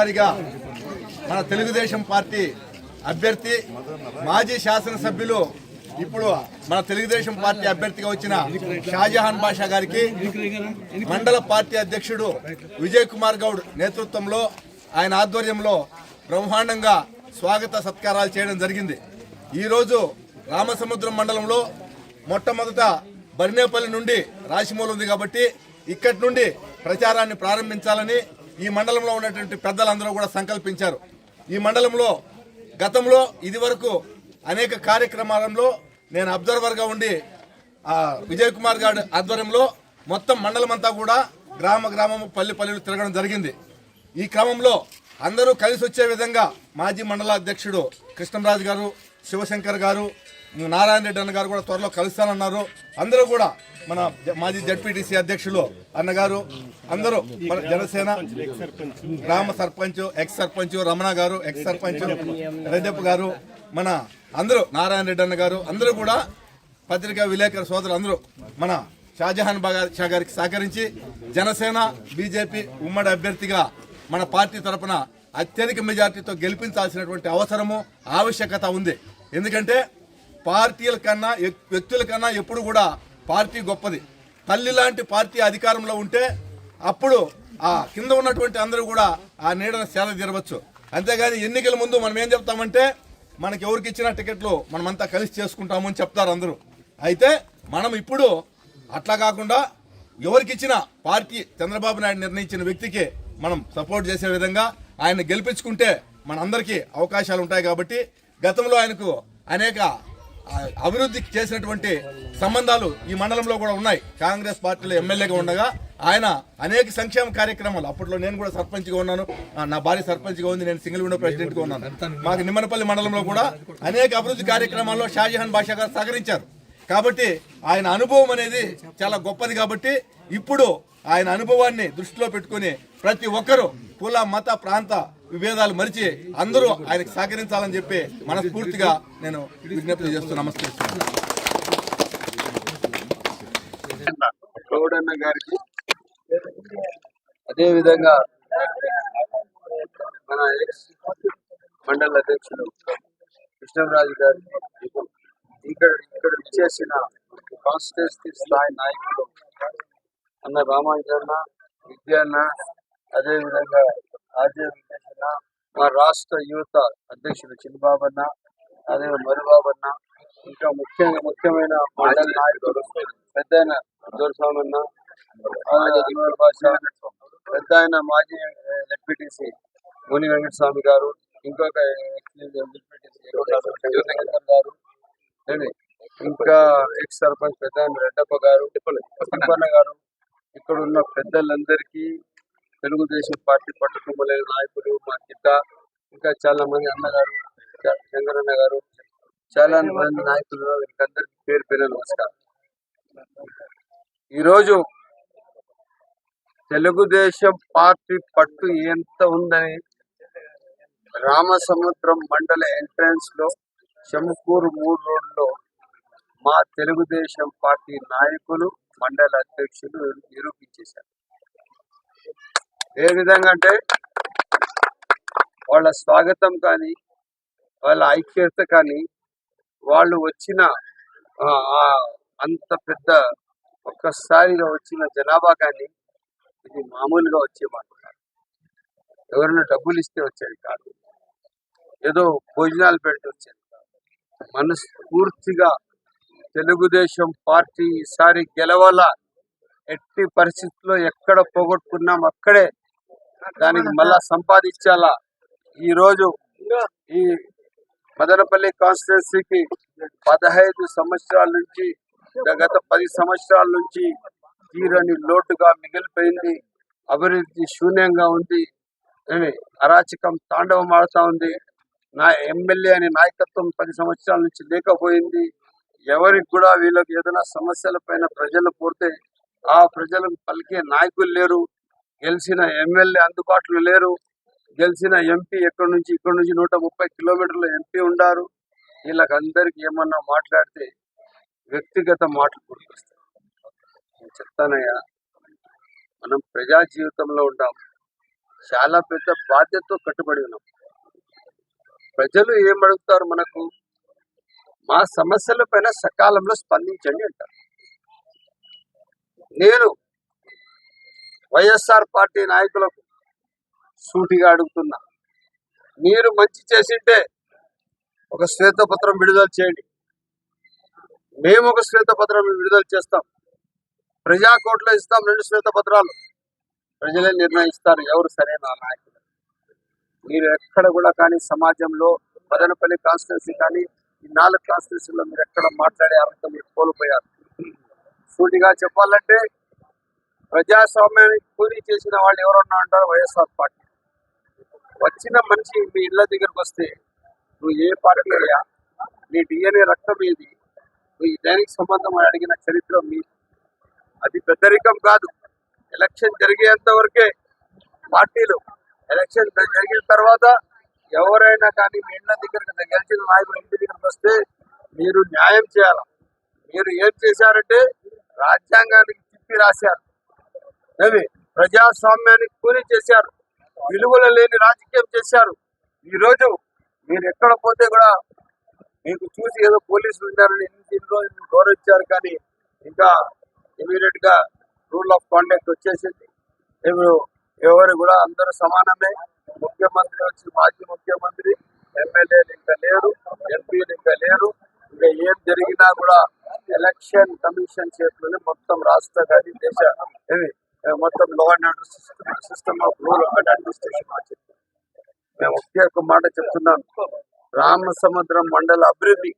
ఒకసారిగా మన తెలుగుదేశం పార్టీ అభ్యర్థి మాజీ శాసనసభ్యులు ఇప్పుడు మన తెలుగుదేశం పార్టీ అభ్యర్థిగా వచ్చిన షాజహాన్ బాషా గారికి మండల పార్టీ అధ్యక్షుడు విజయ్ కుమార్ గౌడ్ నేతృత్వంలో ఆయన ఆధ్వర్యంలో బ్రహ్మాండంగా స్వాగత సత్కారాలు చేయడం జరిగింది. ఈరోజు రామసముద్రం మండలంలో మొట్టమొదట బర్నేపల్లి నుండి రాశిమూలు ఉంది కాబట్టి ఇక్కడి నుండి ప్రచారాన్ని ప్రారంభించాలని ఈ మండలంలో ఉన్నటువంటి పెద్దలందరూ కూడా సంకల్పించారు. ఈ మండలంలో గతంలో ఇది వరకు అనేక కార్యక్రమాలలో నేను అబ్జర్వర్గా ఉండి విజయ్ కుమార్ గారి ఆధ్వర్యంలో మొత్తం మండలం అంతా కూడా గ్రామ గ్రామము పల్లె పల్లెలు తిరగడం జరిగింది. ఈ క్రమంలో అందరూ కలిసి వచ్చే విధంగా మాజీ మండల అధ్యక్షుడు కృష్ణరాజు గారు శివశంకర్ గారు నారాయణ రెడ్డి అన్న గారు కూడా త్వరలో కలుస్తానన్నారు. అందరూ కూడా మన మాజీ జడ్పీటీసీ అధ్యక్షులు అన్నగారు అందరూ మన జనసేన గ్రామ సర్పంచ్ ఎక్స్ సర్పంచ్ రమణ గారు ఎక్స్ సర్పంచ్ రెడ్డప్ప గారు మన అందరూ నారాయణ రెడ్డి అన్న గారు అందరూ కూడా పత్రికా విలేకరు సోదరులు అందరూ మన షాజహాన్ బాగా షా గారికి సహకరించి జనసేన బీజేపీ ఉమ్మడి అభ్యర్థిగా మన పార్టీ తరపున అత్యధిక మెజార్టీతో గెలిపించాల్సినటువంటి అవసరము ఆవశ్యకత ఉంది. ఎందుకంటే పార్టీల కన్నా ఎక్- వ్యక్తుల కన్నా ఎప్పుడు కూడా పార్టీ గొప్పది. తల్లి లాంటి పార్టీ అధికారంలో ఉంటే అప్పుడు ఆ కింద ఉన్నటువంటి అందరూ కూడా ఆ నీడన సేద తీరవచ్చు. అంతేగాని ఎన్నికల ముందు మనం ఏం చెప్తామంటే మనకి ఎవరికి ఇచ్చిన టికెట్లు మనమంతా కలిసి చేసుకుంటాము అని చెప్తారు అందరూ. అయితే మనం ఇప్పుడు అట్లా కాకుండా ఎవరికి ఇచ్చిన పార్టీ చంద్రబాబు నాయుడు నిర్ణయించిన వ్యక్తికి మనం సపోర్ట్ చేసే విధంగా ఆయన గెలిపించుకుంటే మనందరికీ అవకాశాలు ఉంటాయి కాబట్టి గతంలో ఆయనకు అనేక అభివృద్ధి చేసినటువంటి సంబంధాలు ఈ మండలంలో కూడా ఉన్నాయి. కాంగ్రెస్ పార్టీలో ఎమ్మెల్యేగా ఉండగా ఆయన అనేక సంక్షేమ కార్యక్రమాలు. అప్పట్లో నేను కూడా సర్పంచ్గా ఉన్నాను. నా భార్య సర్పంచ్గా ఉంది. నేను సింగిల్ విండో ప్రెసిడెంట్గా ఉన్నాను. మాకు నిమ్మనపల్లి మండలంలో కూడా అనేక అభివృద్ధి కార్యక్రమాల్లో షాజహాన్ బాషా గారు సహకరించారు. కాబట్టి ఆయన అనుభవం అనేది చాలా గొప్పది కాబట్టి ఇప్పుడు ఆయన అనుభవాన్ని దృష్టిలో పెట్టుకుని ప్రతి ఒక్కరూ కుల మత ప్రాంత విభేదాలు మరిచి అందరూ ఆయనకు సహకరించాలని చెప్పి మనస్ఫూర్తిగా నేను విజ్ఞప్తి చేస్తూ నమస్కరిస్తున్నాను. గౌడన్న గారికి అదే విధంగా మన ఎక్స్ మండల అధ్యక్షుడు కృష్ణరాజు గారికి ఇక్కడ ఇక్కడ విచ్చేసిన కాన్స్టిట్యూన్సీ స్థాయి నాయకులు అన్న రామాంజన్న విద్యాన్న అదే విధంగా మా రాష్ట్ర యువత అధ్యక్షుడు చిన్నబాబన్న అదే మరుబాబన్న ఇంకా ముఖ్యంగా ముఖ్యమైన మండల నాయకుడు పెద్ద దొరస్వామన్న భాష పెద్ద ఆయన మాజీ ఎంపీటీసీ ముని వెంకటస్వామి గారు ఇంకొక గారు ఇంకా ఎక్స్ సర్పంచ్ పెద్ద రెడ్డప్ప గారు గారు ఇక్కడ ఉన్న పెద్దలందరికీ తెలుగుదేశం పార్టీ పట్టుకుమలైన నాయకులు మా కిట్ట ఇంకా చాలా మంది అన్నగారు చంద్రన్న గారు చాలా మంది నాయకులు వీళ్ళందరికీ పేరు పేరు నమస్కారం. ఈరోజు తెలుగుదేశం పార్టీ పట్టు ఎంత ఉందని రామసముద్రం మండల ఎంట్రన్స్లో శంకూరు మూడు రోడ్లో మా తెలుగుదేశం పార్టీ నాయకులు మండల అధ్యక్షులు నిరూపించేశారు. ఏ విధంగా అంటే వాళ్ళ స్వాగతం కానీ వాళ్ళ ఐక్యత కానీ వాళ్ళు వచ్చిన ఆ, అంత పెద్ద ఒక్కసారిగా వచ్చిన జనాభా కానీ ఇది మామూలుగా వచ్చే మాట కాదు. ఎవరైనా డబ్బులు ఇస్తే వచ్చేది కాదు. ఏదో భోజనాలు పెడితే వచ్చేది కాదు. మనస్ఫూర్తిగా తెలుగుదేశం పార్టీ ఈసారి గెలవాల? ఎట్టి పరిస్థితుల్లో ఎక్కడ పోగొట్టుకున్నాం? అక్కడే దానికి మళ్ళా సంపాదించాలా? ఈ రోజు ఈ మదనపల్లి కాన్స్టిట్యున్సీకి పదహైదు సంవత్సరాల నుంచి గత పది సంవత్సరాల నుంచి తీరని లోటుగా మిగిలిపోయింది. అభివృద్ధి శూన్యంగా ఉంది. అరాచకం తాండవం ఆడుతూ ఉంది. నా ఎమ్మెల్యే అనే నాయకత్వం పది సంవత్సరాల నుంచి లేకపోయింది. ఎవరికి కూడా వీళ్ళకి ఏదైనా సమస్యల పైన ప్రజలు పోతే ఆ ప్రజలకు పలికే నాయకులు లేరు. గెలిచిన ఎమ్మెల్యే అందుబాటులో లేరు. గెలిచిన ఎంపీ ఎక్కడి నుంచి ఇక్కడ నుంచి నూట ముప్పై కిలోమీటర్ల ఎంపీ ఉండారు. వీళ్ళకి అందరికీ ఏమన్నా మాట్లాడితే వ్యక్తిగత మాటలు గుర్తొస్తాయి. నేను చెప్తానయ్యా మనం ప్రజా జీవితంలో ఉంటాం చాలా పెద్ద బాధ్యతతో కట్టుబడి ఉన్నాం. ప్రజలు ఏం అడుగుతారు మనకు? మా సమస్యల పైన సకాలంలో స్పందించండి అంటారు. నేను వైఎస్ఆర్ పార్టీ నాయకులకు సూటిగా అడుగుతున్నా. మీరు మంచి చేసింటే ఒక శ్వేతపత్రం విడుదల చేయండి. మేము ఒక శ్వేతపత్రం విడుదల చేస్తాం. ప్రజా కోర్టులో ఇస్తాం రెండు శ్వేతపత్రాలు. ప్రజలే నిర్ణయిస్తారు ఎవరు సరైన నాయకులు మీరు ఎక్కడ కూడా కానీ సమాజంలో మదనపల్లి కాన్స్టిట్యున్సీ కానీ ఈ నాలుగు కాన్స్టిట్యున్సీలో మీరు ఎక్కడ మాట్లాడే అర్హత మీరు కోల్పోయారు. సూటిగా చెప్పాలంటే ప్రజాస్వామ్యానికి కూలీ చేసిన వాళ్ళు ఎవరన్నా అంటారు వైఎస్ఆర్ పార్టీ? వచ్చిన మనిషి మీ ఇళ్ళ దగ్గరకు వస్తే నువ్వు ఏ పార్టీ అయ్యా? నీ డిఎన్ఏ రక్తం ఏది? నువ్వు దేనికి సంబంధం అని అడిగిన చరిత్ర మీ అది పెద్దరికం కాదు. ఎలక్షన్ జరిగేంత వరకే పార్టీలు ఎలక్షన్ జరిగిన తర్వాత ఎవరైనా కానీ మీ ఇళ్ళ దగ్గరకు గెలిచిన నాయకులు ఇంటి దగ్గరకు వస్తే మీరు న్యాయం చేయాలి? మీరు ఏం చేశారంటే రాజ్యాంగానికి తిప్పి రాశారు. ఏమి ప్రజాస్వామ్యానికి కూలి చేశారు. విలువలు లేని రాజకీయం చేశారు. ఈరోజు మీరు ఎక్కడ పోతే కూడా మీకు చూసి ఏదో పోలీసులు ఉన్నారని ఇన్ని రోజులు గౌరవించారు కానీ ఇంకా ఇమీడియట్గా రూల్ ఆఫ్ కాండక్ట్ వచ్చేసింది. ఎవరు ఎవరు కూడా అందరూ సమానమే. ముఖ్యమంత్రి వచ్చి మాజీ ముఖ్యమంత్రి ఎమ్మెల్యేలు ఇంకా లేరు ఎంపీలు ఇంకా లేరు. ఇంకా ఏం జరిగినా కూడా ఎలక్షన్ కమిషన్ చేతిలోనే మొత్తం రాష్ట్ర కానీ దేశ. మొత్తం law and order system of rule and administration మేము ఒకే ఒక మాట చెప్తున్నాను రామసముద్రం మండల అభివృద్ధి